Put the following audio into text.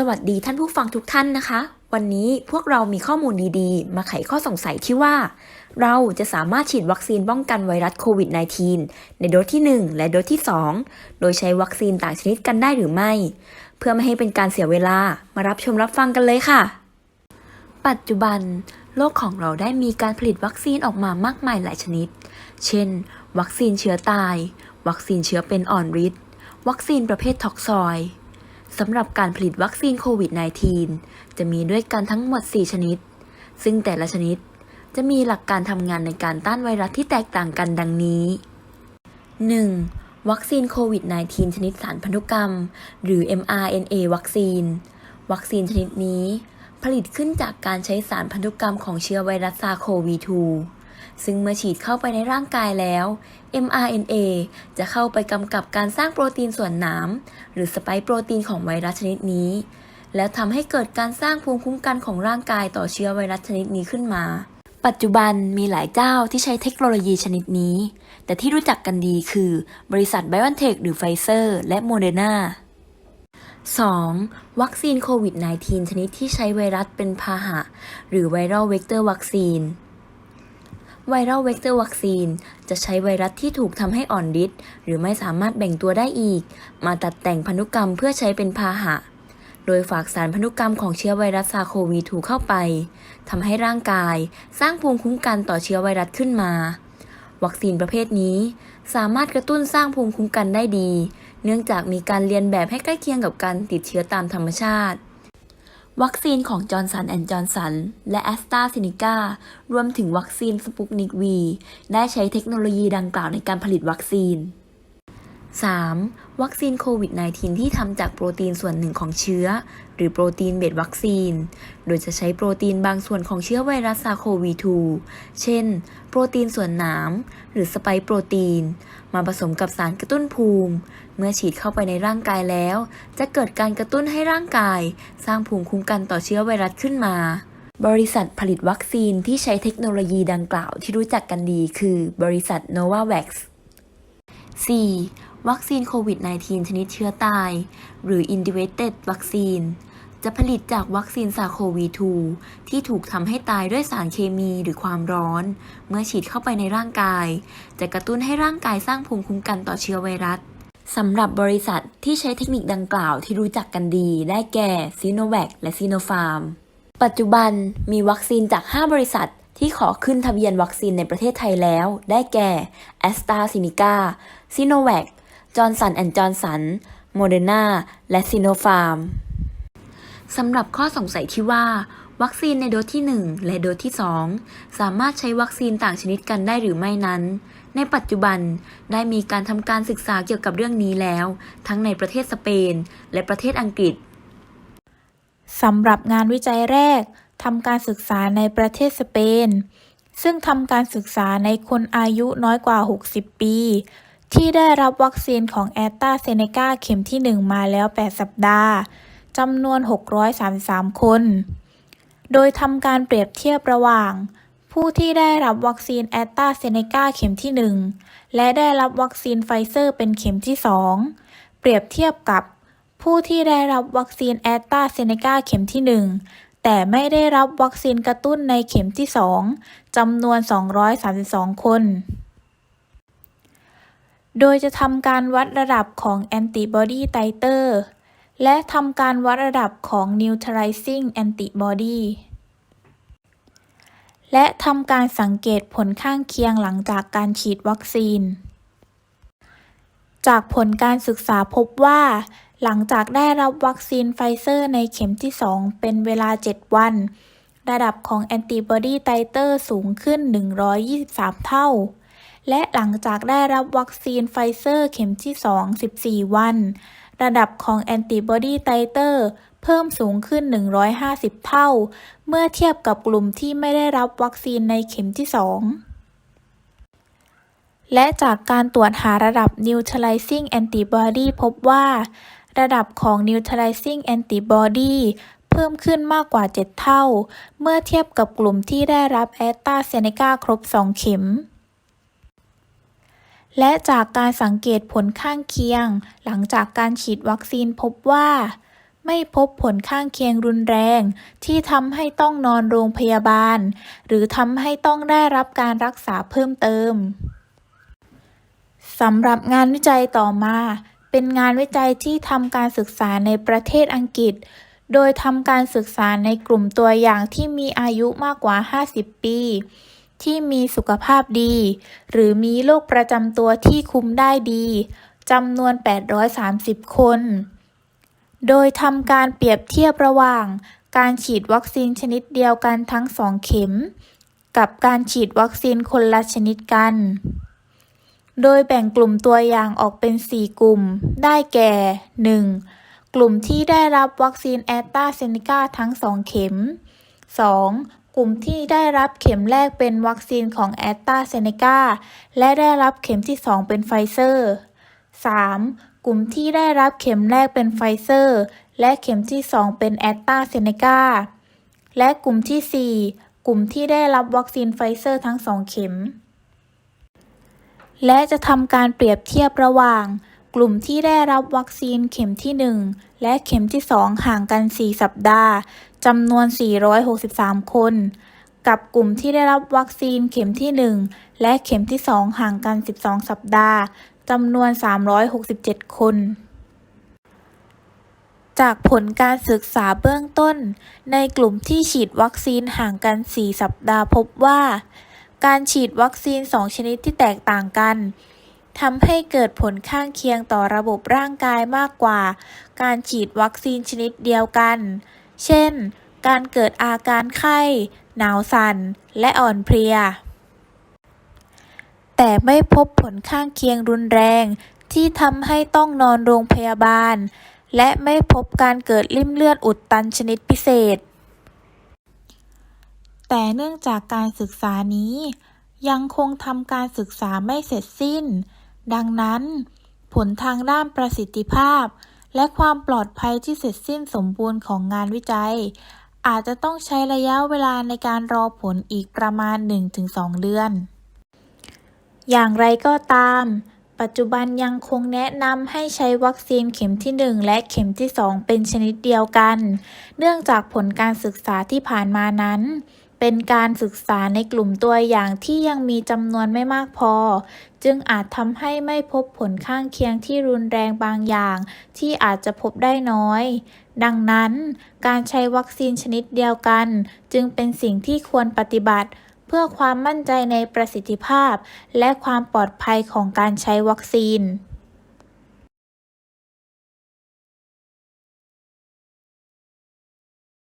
สวัสดีท่านผู้ฟังทุกท่านนะคะ วันนี้พวกเรามีข้อมูลดีๆ มาไขข้อสงสัยที่ว่า เราจะสามารถฉีดวัคซีนป้องกันไวรัสโควิด -19 ในโดสที่ 1 และโดสที่ 2 โดยใช้วัคซีนต่างชนิดกันได้หรือไม่ เพื่อไม่ให้เป็นการเสียเวลามารับชมรับฟังกันเลยค่ะ ปัจจุบัน โลกของเราได้มีการผลิตวัคซีนออกมามากมายหลายชนิด เช่น วัคซีนเชื้อตาย วัคซีนเชื้อเป็นอ่อนฤทธิ์วัคซีนประเภทท็อกซอย สำหรับการผลิตวัคซีนโควิด -19 จะมีด้วยกันทั้งหมด 4 ชนิด ซึ่งแต่ละชนิดจะมีหลักการทำงานในการต้านไวรัสที่แตกต่างกันดังนี้ 1. วัคซีนโควิด -19 ชนิดสารพันธุกรรม หรือ mRNA วัคซีน วัคซีนชนิดนี้ ผลิตขึ้นจากการใช้สารพันธุกรรมของเชื้อไวรัสซาโควี2 ซึ่งเมื่อฉีดเข้าไปในร่างกายแล้ว mRNA จะเข้าไปกำกับการสร้างโปรตีนส่วนหนามหรือสไปค์โปรตีนของไวรัสชนิดนี้ แล้วทำให้เกิดการสร้างภูมิคุ้มกันของร่างกายต่อเชื้อไวรัสชนิดนี้ขึ้นมา ปัจจุบันมีหลายเจ้าที่ใช้เทคโนโลยีชนิดนี้ แต่ที่รู้จักกันดีคือบริษัท BioNTech หรือไฟเซอร์ และโมเดอร์นา 2. วัคซีนโควิด -19 ชนิดที่ใช้ไวรัสเป็นพาหะ หรือไวรัลเวกเตอร์วัคซีน ไวรัลเวกเตอร์วัคซีน จะใช้ไวรัสที่ถูกทำให้อ่อนฤทธิ์หรือไม่สามารถแบ่งตัวได้อีก มาตัดแต่งพันธุกรรมเพื่อใช้เป็นพาหะ โดยฝากสารพันธุกรรมของเชื้อไวรัสซาโควี2เข้าไปทำให้ร่างกาย สร้างภูมิคุ้มกันต่อเชื้อไวรัสขึ้นมา วัคซีนประเภทนี้ สามารถกระตุ้นสร้างภูมิคุ้มกันได้ดี เนื่องจากมีการเรียนแบบให้ใกล้เคียงกับการติดเชื้อตามธรรมชาติ วัคซีนของจอร์นสันแอนด์จอร์นสันและแอสตราเซเนการวมถึงวัคซีนสปุกนิกวี ได้ใช้เทคโนโลยีดังกล่าวในการผลิตวัคซีน 3. วัคซีนโควิด -19 ที่ทำจากโปรตีนส่วนหนึ่งของเชื้อ หรือโปรตีนเบสวัคซีน โดยจะใช้โปรตีนบางส่วนของเชื้อไวรัสซาโควี2เช่น โปรตีนส่วนหนามหรือสไปโปรตีน มาผสมกับสารกระตุ้นภูมิ เมื่อฉีดเข้าไปในร่างกายแล้ว จะเกิดการกระตุ้นให้ร่างกาย สร้างภูมิคุ้มกันต่อเชื้อไวรัสขึ้นมาบริษัทผลิตวัคซีนที่ใช้เทคโนโลยีดังกล่าวที่รู้จักกันดีคือบริษัท Novavax 4. วัคซีนโควิด -19 ชนิดเชื้อตาย หรือ Individuated วัคซีนจะผลิตจากวัคซีนซาโควี2ที่ถูกทำให้ตายด้วยสารเคมีหรือความร้อน เมื่อฉีดเข้าไปในร่างกาย จะกระตุ้นให้ร่างกายสร้างภูมิคุ้มกันต่อเชื้อไวรัสสำหรับบริษัทที่ใช้เทคนิคดังกล่าวที่รู้จักกันดี ได้แก่ซีโนแวคและซีโนฟาร์ม ปัจจุบันมีวัคซีนจาก 5 บริษัทที่ขอขึ้นทะเบียนวัคซีนในประเทศไทยแล้ว ได้แก่ a s t r a z เซ e c a s i n o v a c จอร์นสันแอนด์จอร์นสัน โมเดอร์นาและซีโนฟาร์มสำหรับข้อสงสัยที่ว่า วัคซีนในโดสที่ 1 และโดสที่ 2 สามารถใช้วัคซีนต่างชนิดกันได้หรือไม่นั้น ในปัจจุบันได้มีการทำการศึกษาเกี่ยวกับเรื่องนี้แล้ว ทั้งในประเทศสเปน และประเทศอังกฤษสำหรับงานวิจัยแรกทำการศึกษาในประเทศสเปน ซึ่งทำการศึกษาในคนอายุน้อยกว่า 60 ปี ที่ได้รับวัคซีนของแอตตาเซเนกาเข็มที่ 1 มาแล้ว 8 สัปดาห์จำนวน 633 คน โดยทำการเปรียบเทียบระหว่าง ผู้ที่ได้รับวัคซีนแอตตาเซเนกาเข็มที่ 1 และได้รับวัคซีนไฟเซอร์เป็นเข็มที่ 2 เปรียบเทียบกับผู้ที่ได้รับวัคซีนแอตตาเซเนกาเข็มที่ 1 แต่ไม่ได้รับวัคซีนกระตุ้นในเข็มที่ 2จำนวน 232 คน โดยจะทำการวัดระดับของแอนติบอดีไตเตอร์และทำการวัดระดับของ neutralizing antibody และทำการสังเกตผลข้างเคียงหลังจากการฉีดวัคซีน จากผลการศึกษาพบว่า หลังจากได้รับวัคซีนไฟเซอร์ในเข็มที่ 2 เป็นเวลา 7 วัน ระดับของแอนติบอดีไตเตอร์สูงขึ้น 123 เท่า และหลังจากได้รับวัคซีนไฟเซอร์เข็มที่ 2 14 วัน ระดับของแอนติบอดีไตเตอร์เพิ่มสูงขึ้น 150 เท่า เมื่อเทียบกับกลุ่มที่ไม่ได้รับวัคซีนในเข็มที่ 2และจากการตรวจหาระดับ neutralizing antibody พบว่า ระดับของ neutralizing antibody เพิ่มขึ้นมากกว่า 7 เท่า เมื่อเทียบกับกลุ่มที่ได้รับแอตตาเซเนกาครบ 2 เข็ม และจากการสังเกตผลข้างเคียง หลังจากการฉีดวัคซีนพบว่า ไม่พบผลข้างเคียงรุนแรง ที่ทำให้ต้องนอนโรงพยาบาล หรือทำให้ต้องได้รับการรักษาเพิ่มเติมสำหรับงานวิจัยต่อมา เป็นงานวิจัยที่ทำการศึกษาในประเทศอังกฤษ โดยทำการศึกษาในกลุ่มตัวอย่างที่มีอายุมากกว่า 50 ปี ที่มีสุขภาพดี หรือมีโรคประจำตัวที่คุมได้ดีจำนวน 830 คน โดยทำการเปรียบเทียบระหว่าง การฉีดวัคซีนชนิดเดียวกันทั้งสองเข็ม กับการฉีดวัคซีนคนละชนิดกัน โดยแบ่งกลุ่มตัวอย่างออกเป็น 4 กลุ่ม ได้แก่ 1. กลุ่มที่ได้รับวัคซีนแอสตาเซเนกาทั้ง 2 เข็ม 2. กลุ่มที่ได้รับเข็มแรกเป็นวัคซีนของแอสตราเซเนกาและได้รับเข็มที่ 2 เป็นไฟเซอร์ 3. กลุ่มที่ได้รับเข็มแรกเป็นไฟเซอร์ และเข็มที่ 2 เป็นแอสตราเซเนกาและกลุ่มทีสี่4 กลุ่มที่ได้รับวัคซีนไฟเซอร์ทั้ง 2 เข็ม และจะทำการเปรียบเทียบระหว่าง ลุ่มที่ได้รับวัคซีนเข็มที่ 1 และเข็มที่ 2 ห่างกัน 4 สัปดาห์จำนวน 463 คน กับกลุ่มที่ได้รับวัคซีนเข็มที่ 1 และเข็มที่ 2 ห่างกัน 12 สัปดาห์จำนวน 367 คน จากผลการศึกษาเบื้องต้น ในกลุ่มที่ฉีดวัคซีนห่างกัน 4 สัปดาห์พบว่า การฉีดวัคซีน 2 ชนิดที่แตกต่างกัน ทำให้เกิดผลข้างเคียงต่อระบบร่างกายมากกว่า การฉีดวัคซีนชนิดเดียวกัน เช่น การเกิดอาการไข้ หนาวสั่น และอ่อนเพลีย แต่ไม่พบผลข้างเคียงรุนแรงที่ทำให้ต้องนอนโรงพยาบาล และไม่พบการเกิดริ่มเลือดอุดตันชนิดพิเศษ แต่เนื่องจากการศึกษานี้ ยังคงทำการศึกษาไม่เสร็จสิ้น ดังนั้น ผลทางด้านประสิทธิภาพ และความปลอดภัยที่เสร็จสิ้นสมบูรณ์ของงานวิจัย อาจจะต้องใช้ระยะเวลาในการรอผลอีกประมาณ 1-2 เดือน อย่างไรก็ตาม ปัจจุบันยังคงแนะนำให้ใช้วัคซีนเข็มที่ 1 และเข็มที่ 2 เป็นชนิดเดียวกัน เนื่องจากผลการศึกษาที่ผ่านมานั้น เป็นการศึกษาในกลุ่มตัวอย่างที่ยังมีจำนวนไม่มากพอ จึงอาจทำให้ไม่พบผลข้างเคียงที่รุนแรงบางอย่าง ที่อาจจะพบได้น้อย ดังนั้น การใช้วัคซีนชนิดเดียวกัน จึงเป็นสิ่งที่ควรปฏิบัติ เพื่อความมั่นใจในประสิทธิภาพ และความปลอดภัยของการใช้วัคซีน